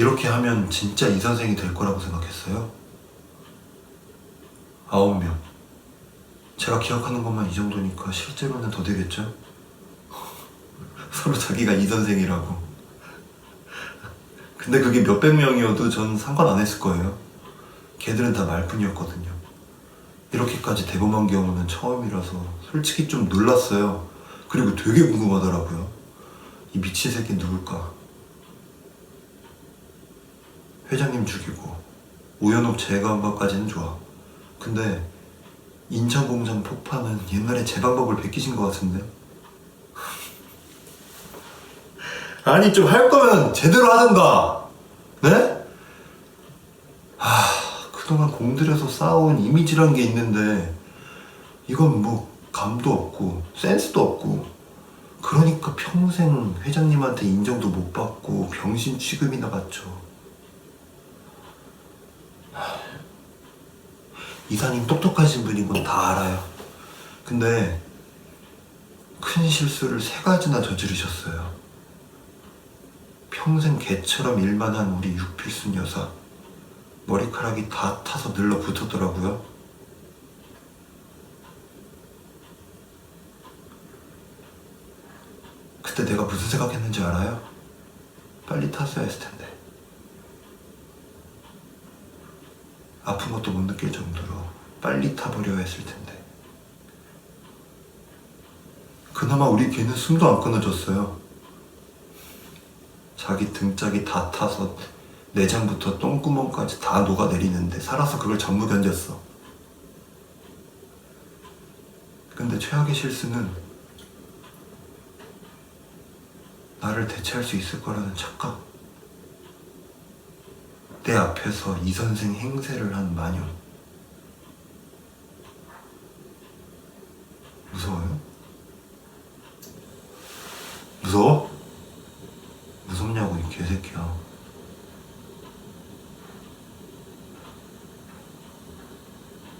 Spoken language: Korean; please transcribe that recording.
이렇게 하면 진짜 이 선생이 될 거라고 생각했어요? 아홉 명. 제가 기억하는 것만 이 정도니까 실제로는 더 되겠죠? 서로 자기가 이 선생이라고. 근데 그게 몇백 명이어도 전 상관 안 했을 거예요. 걔들은 다 말뿐이었거든요. 이렇게까지 대범한 경우는 처음이라서 솔직히 좀 놀랐어요. 그리고 되게 궁금하더라고요. 이 미친 새끼 누굴까? 회장님 죽이고 오연옥 제거한 것까지는 좋아. 근데 인천 공장 폭파는 옛날에 제 방법을 베끼신 것 같은데? 아니 좀 할 거면 제대로 하든가. 네? 아 그동안 공들여서 쌓아온 이미지란 게 있는데 이건 뭐 감도 없고 센스도 없고 그러니까 평생 회장님한테 인정도 못 받고 병신 취급이나 받죠. 하, 이사님 똑똑하신 분인 건 다 알아요. 근데 큰 실수를 세 가지나 저지르셨어요. 평생 개처럼 일만 한 우리 육필순 여사 머리카락이 다 타서 늘러 붙었더라고요. 그때 내가 무슨 생각했는지 알아요? 빨리 탔어야 했을 텐데. 아픈 것도 못 느낄 정도로 빨리 타버려야 했을 텐데. 그나마 우리 걔는 숨도 안 끊어졌어요. 자기 등짝이 다 타서 내장부터 똥구멍까지 다 녹아내리는데 살아서 그걸 전부 견뎠어. 근데 최악의 실수는 나를 대체할 수 있을 거라는 착각. 내 앞에서 이 선생 행세를 한 마녀. 무서워요? 무서워?